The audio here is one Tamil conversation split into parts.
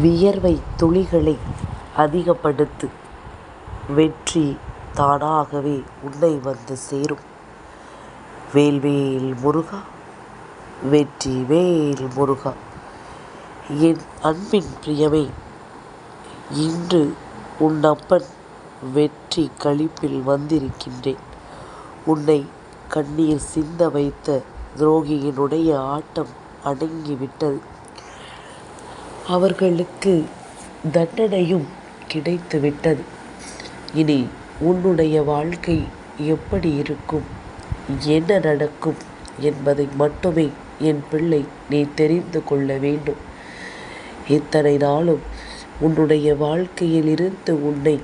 வியர்வை துளிகளை அதிகப்படுத்து வெற்றி தானாகவே உன்னை வந்து சேரும். வேல்வேல் முருகா வெற்றி வேல் முருகா என் அன்பின் பிரியமே இன்று உன் அப்பன் வெற்றி களிப்பில் வந்திருக்கின்றேன். உன்னை கண்ணீர் சிந்த வைத்த துரோகியினுடைய ஆட்டம் அடங்கிவிட்டது. அவர்களுக்கு தண்டனையும் கிடைத்துவிட்டது. இனி உன்னுடைய வாழ்க்கை எப்படி இருக்கும்? என்ன நடக்கும் என்பதை மட்டுமே என் பிள்ளை நீ தெரிந்து கொள்ள வேண்டும். இத்தனை நாளும் உன்னுடைய வாழ்க்கையில் இருந்து உன்னை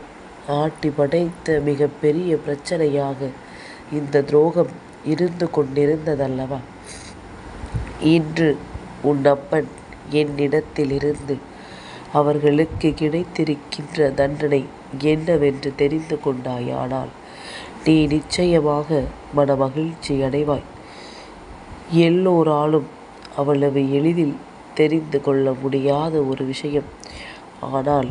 ஆட்டி படைத்த மிகப்பெரிய பிரச்சனையாக இந்த துரோகம் இருந்து கொண்டிருந்ததல்லவா? இன்று உன் அப்பன் என்னிடத்திலிருந்து அவர்களுக்கு கிடைத்திருக்கின்ற தண்டனை என்னவென்று தெரிந்து கொண்டாயானால் நீ நிச்சயமாக மனமகிழ்ச்சி அடைவாய். எல்லோராலும் அவ்வளவு எளிதில் தெரிந்து கொள்ள முடியாத ஒரு விஷயம். ஆனால்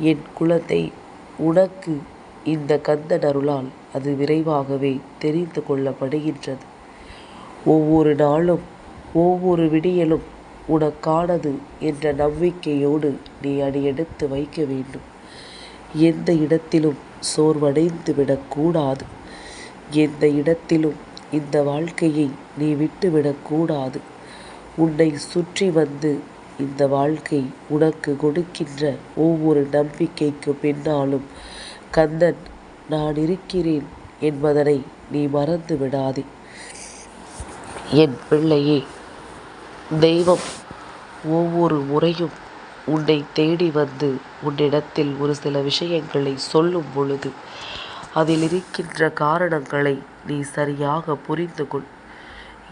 என் குலத்தை உனக்கு இந்த கந்தன் அருளால் அது விரைவாகவே தெரிந்து கொள்ளப்படுகின்றது. ஒவ்வொரு நாளும் ஒவ்வொரு விடியலும் உனக்கானது என்ற நம்பிக்கையோடு நீ அடியெடுத்து வைக்க வேண்டும். எந்த இடத்திலும் சோர்வடைந்து விடக்கூடாது. எந்த இடத்திலும் இந்த வாழ்க்கையை நீ விட்டுவிடக்கூடாது உன்னை சுற்றி வந்து இந்த வாழ்க்கை உனக்கு கொடுக்கின்ற ஒவ்வொரு நம்பிக்கைக்கு பின்னாலும் கந்தன் நான் இருக்கிறேன் என்பதனை நீ மறந்து விடாதே. என் பிள்ளையே தெய்வம் ஒவ்வொரு முறையும் உன்னை தேடி வந்து உன்னிடத்தில் ஒரு சில விஷயங்களை சொல்லும் பொழுது அதில் இருக்கின்ற காரணங்களை நீ சரியாக புரிந்து கொள்.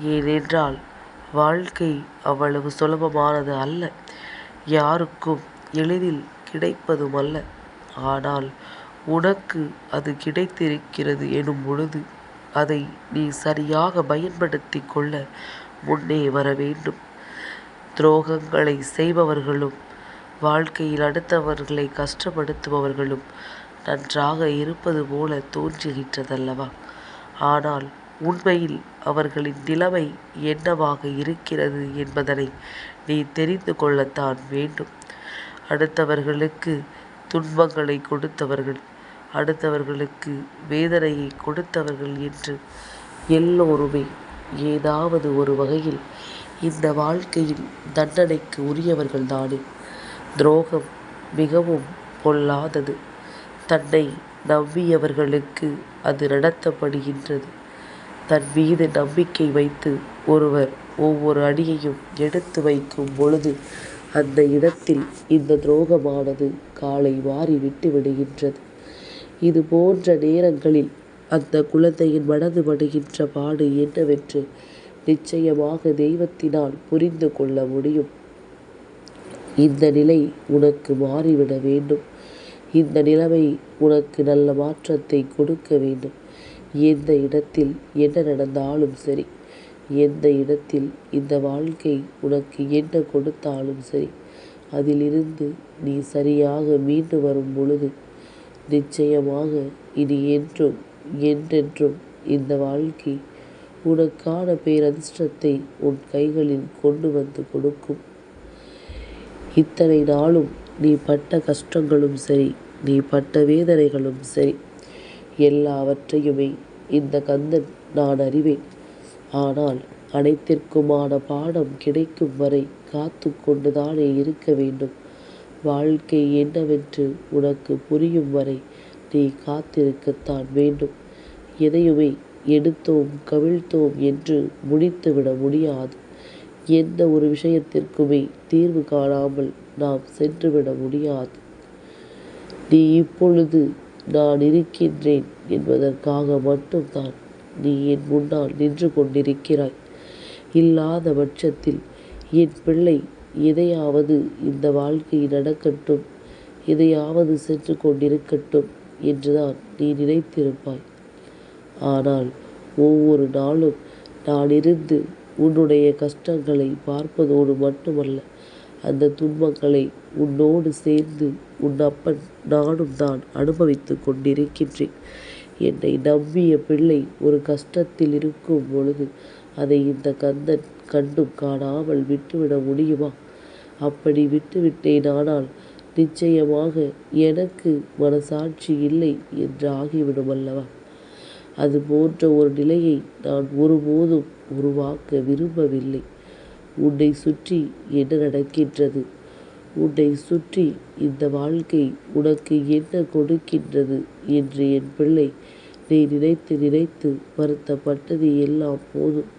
ஏனென்றால் வாழ்க்கை அவ்வளவு சுலபமானது அல்ல. யாருக்கும் எளிதில் கிடைப்பதும் அல்ல. ஆனால் உனக்கு அது கிடைத்திருக்கிறது எனும் பொழுது அதை நீ சரியாக பயன்படுத்தி கொள்ள முன்னே வர வேண்டும். துரோகங்களை செய்பவர்களும் வாழ்க்கையில் அடுத்தவர்களை கஷ்டப்படுத்துபவர்களும் நன்றாக இருப்பது போல தோன்றுகின்றதல்லவா? ஆனால் உண்மையில் அவர்களின் நிலைமை என்னவாக இருக்கிறது என்பதனை நீ தெரிந்து கொள்ளத்தான் வேண்டும். அடுத்தவர்களுக்கு துன்பங்களை கொடுத்தவர்கள் அடுத்தவர்களுக்கு வேதனையை கொடுத்தவர்கள் என்று எல்லோருமே ஏதாவது ஒரு வகையில் இந்த வாழ்க்கையில் தண்டனைக்கு உரியவர்கள் தானே. துரோகம் மிகவும் பொல்லாதது. தன்னை நம்பியவர்களுக்கு அது நடத்தப்படுகின்றது. தன் மீது நம்பிக்கை வைத்து ஒருவர் ஒவ்வொரு அடியையும் எடுத்து வைக்கும் பொழுது அந்த இடத்தில் இந்த துரோகமானது காலை மாறி விட்டு விடுகின்றது. இது போன்ற நேரங்களில் அந்த குழந்தையின் மனது படுகின்ற பாடு என்னவென்று நிச்சயமாக தெய்வத்தினால் புரிந்து கொள்ள முடியும். இந்த நிலை உனக்கு மாறிவிட வேண்டும். இந்த நிலைமை உனக்கு நல்ல மாற்றத்தை கொடுக்க வேண்டும். எந்த இடத்தில் என்ன நடந்தாலும் சரி எந்த இடத்தில் இந்த வாழ்க்கை உனக்கு என்ன கொடுத்தாலும் சரி அதிலிருந்து நீ சரியாக மீண்டு வரும் பொழுது நிச்சயமாக இனி என்றும் என்றென்றும் இந்த வாழ்க்கை உனக்கான பேரதிர்ஷ்டத்தை உன் கைகளில் கொண்டு வந்து கொடுக்கும். இத்தனை நாளும் நீ பட்ட கஷ்டங்களும் சரி நீ பட்ட வேதனைகளும் சரி எல்லாவற்றையுமே இந்த கந்தன் நான் அறிவேன். ஆனால் அனைத்திற்குமான பாடம் கிடைக்கும் வரை காத்து கொண்டுதானே இருக்க வேண்டும். வாழ்க்கை என்னவென்று உனக்கு புரியும் வரை நீ காத்திருக்கத்தான் வேண்டும். எதையுமே எடுத்தோம் கவிழ்த்தோம் என்று முடித்துவிட முடியாது. எந்த ஒரு விஷயத்திற்குமே தீர்வு காணாமல் நாம் சென்றுவிட முடியாது. நீ இப்பொழுது நான் இருக்கின்றேன் என்பதற்காக மட்டும்தான் நீ என் முன்னால் நின்று கொண்டிருக்கிறாய். இல்லாத பட்சத்தில் என் பிள்ளை எதையாவது இந்த வாழ்க்கை நடக்கட்டும் எதையாவது சென்று கொண்டிருக்கட்டும் என்றுதான் நீ நினைத்திருப்பாய். ஆனால் ஒவ்வொரு நாளும் நான் இருந்து உன்னுடைய கஷ்டங்களை பார்ப்பதோடு மட்டுமல்ல அந்த துன்பங்களை உன்னோடு சேர்ந்து உன் அப்பன் நானும் தான் அனுபவித்துக் கொண்டிருக்கின்றேன். என்னை நம்பிய பிள்ளை ஒரு கஷ்டத்தில் இருக்கும் பொழுது அதை இந்த கந்தன் கண்டும் காணாமல் விட்டுவிட முடியுமா? அப்படி விட்டுவிட்டேனானால் நிச்சயமாக எனக்கு மனசாட்சி இல்லை என்று ஆகிவிடும் அல்லவா? அது போன்ற ஒரு நிலையை நான் ஒருபோதும் உருவாக்க விரும்பவில்லை. உன்னை சுற்றி என்ன நடக்கின்றது? உன்னை சுற்றி இந்த வாழ்க்கை உனக்கு என்ன கொடுக்கின்றது என்று என் பிள்ளை நீ நினைத்து நினைத்து வருத்தப்பட்டது எல்லாம் போதும்.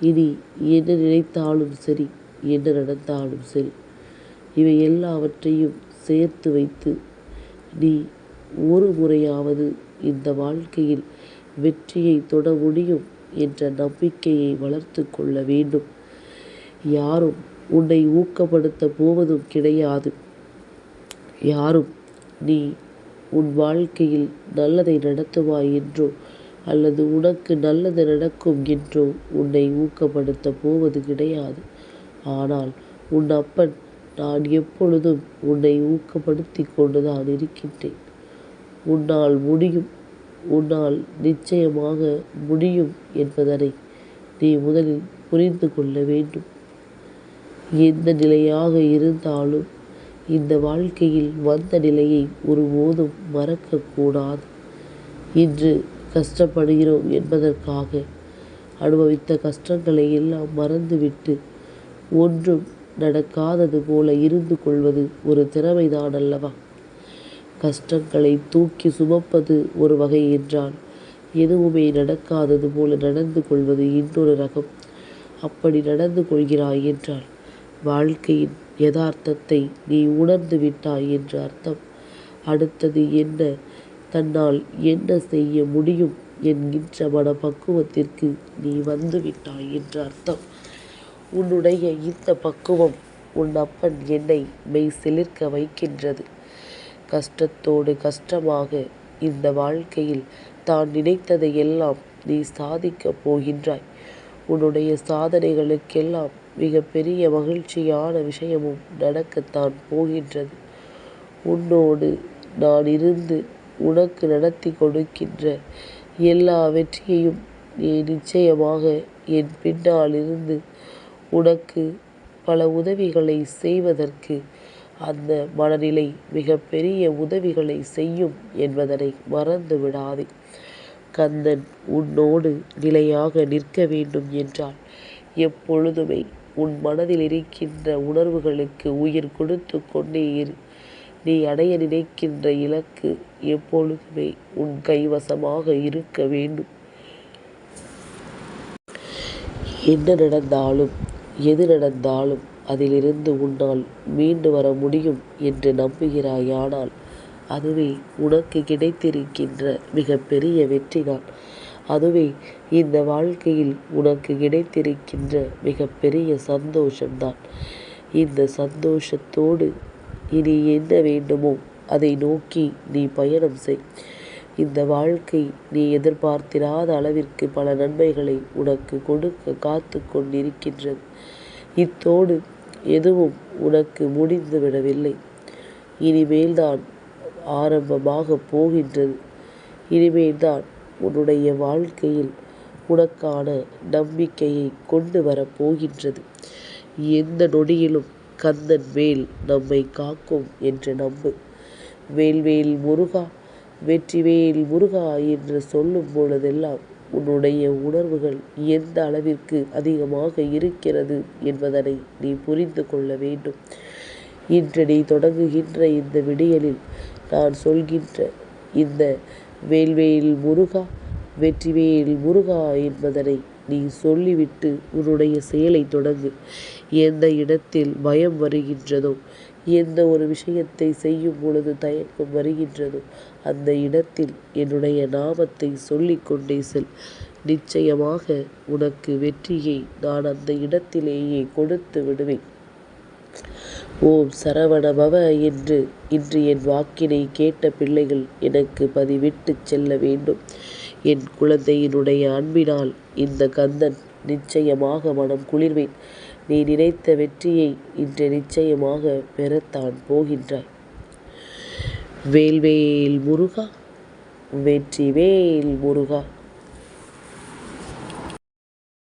இனி என்ன நினைத்தாலும் சரி என்ன நடந்தாலும் சரி இவை எல்லாவற்றையும் சேர்த்து வைத்து நீ ஒரு முறையாவது இந்த வாழ்க்கையில் வெற்றியை தொட முடியும் என்ற நம்பிக்கையை வளர்த்து கொள்ள வேண்டும். யாரும் உன்னை ஊக்கப்படுத்த போவதும் கிடையாது. யாரும் நீ உன் வாழ்க்கையில் நல்லதை நடத்துவாய் என்றோ அல்லது உனக்கு நல்லது நடக்கும் என்றோ உன்னை ஊக்கப்படுத்த போவது கிடையாது. ஆனால் உன் அப்பன் நான் எப்பொழுதும் உன்னை ஊக்கப்படுத்தி கொண்டுதான் இருக்கின்றேன். உன்னால் முடியும் உன்னால் நிச்சயமாக முடியும் என்பதனை நீ முதலில் புரிந்து கொள்ள வேண்டும். எந்த நிலையாக இருந்தாலும் இந்த வாழ்க்கையில் வந்த நிலையை ஒருபோதும் மறக்கக்கூடாது. இன்று கஷ்டப்படுகிறோம் என்பதற்காக அனுபவித்த கஷ்டங்களை எல்லாம் மறந்துவிட்டு ஒன்றும் நடக்காதது போல இருந்து கொள்வது ஒரு திறமைதான் அல்லவா? கஷ்டங்களை தூக்கி சுமப்பது ஒரு வகை என்றால் எதுவுமே நடக்காதது போல நடந்து கொள்வது இன்னொரு ரகம். அப்படி நடந்து கொள்கிறாய் என்றால் வாழ்க்கையின் யதார்த்தத்தை நீ உணர்ந்து விட்டாய் என்று அர்த்தம். அடுத்தது என்ன? தன்னால் என்ன செய்ய முடியும் என்கின்ற மனப்பக்குவத்திற்கு நீ வந்து விட்டாய் என்று அர்த்தம். உன்னுடைய இந்த பக்குவம் உன் அப்பன் என்னை மெய் சிலிர்க்க வைக்கின்றது. கஷ்டத்தோடு கஷ்டமாக இந்த வாழ்க்கையில் தான் நினைத்ததை எல்லாம் நீ சாதிக்கப் போகின்றாய். உன்னுடைய சாதனைகளுக்கெல்லாம் மிக பெரிய மகிழ்ச்சியான விஷயமும் நடக்கத்தான் போகின்றது. உன்னோடு நான் இருந்து உனக்கு நடத்தி கொடுக்கின்ற எல்லா வெற்றியையும் நீ நிச்சயமாக என் பின்னால் இருந்து உனக்கு பல உதவிகளை செய்வதற்கு அந்த மனநிலை மிகப்பெரிய உதவிகளை செய்யும் என்பதனை மறந்து விடாதே. கந்தன் உன்னோடு நிலையாக நிற்க வேண்டும் என்றால் எப்பொழுதுமே உன் மனதில் இருக்கின்ற உணர்வுகளுக்கு உயிர் கொடுத்து கொண்டே இரு. நீ அடைய நினைக்கின்ற இலக்கு எப்பொழுதுமே உன் கைவசமாக இருக்க வேண்டும். என்ன நடந்தாலும் எது நடந்தாலும் அதிலிருந்து உன்னால் மீண்டு வர முடியும் என்று நம்புகிறாயானால் அதுவே உனக்கு கிடைத்திருக்கின்ற மிகப்பெரிய வெற்றிதான் அதுவே இந்த வாழ்க்கையில் உனக்கு கிடைத்திருக்கின்ற மிகப்பெரிய சந்தோஷம்தான் இந்த சந்தோஷத்தோடு இனி என்ன வேண்டுமோ அதை நோக்கி நீ பயணம் செய். இந்த வாழ்க்கை நீ எதிர்பார்த்திராத அளவிற்கு பல நன்மைகளை உனக்கு கொடுக்க காத்து கொண்டிருக்கின்றது இத்தோடு எதுவும் உனக்கு முடிந்து விடவில்லை. இனிமேல்தான் ஆரம்பமாக போகின்றது. இனிமேல்தான் உன்னுடைய வாழ்க்கையில் உனக்கான நம்பிக்கையை கொண்டு வரப்போகின்றது எந்த நொடியிலும் கந்தன் வேல் நம்மை காக்கும் என்று நம்பு. வேல்வேல் முருகா வெற்றிவேல் முருகா என்று சொல்லும் பொழுதெல்லாம் உன்னுடைய உணர்வுகள் எந்த அளவிற்கு அதிகமாக இருக்கிறது என்பதனை நீ புரிந்து கொள்ள வேண்டும். இன்று நீ தொடங்குகின்ற இந்த விடியலில் நான் சொல்கின்ற இந்த வேல்வேல் முருகா வெற்றிவேல் முருகா என்பதனை நீ சொல்லிவிட்டு உன்னுடைய செயலை தொடங்கு. எந்த இடத்தில் பயம் வருகின்றதோ எந்த ஒரு விஷயத்தை செய்யும் பொழுது தயக்கம் வருகின்றதோ. அந்த இடத்தில் என்னுடைய நாமத்தை சொல்லிக்கொண்டே செல். நிச்சயமாக உனக்கு வெற்றியை நான் அந்த இடத்திலேயே கொடுத்து விடுவேன். ஓம் சரவணபவ என்று இன்று என் வாக்கினை கேட்ட பிள்ளைகள் எனக்கு பதிவிட்டு செல்ல வேண்டும். என் குழந்தையினுடைய அன்பினால் இந்த கந்தன் நிச்சயமாக மனம் குளிர்வேன். நீ நினைத்த வெற்றியை இன்று நிச்சயமாக பெறத்தான் போகின்றாய். வேல்வேல் முருகா வெற்றி வேல் முருகா.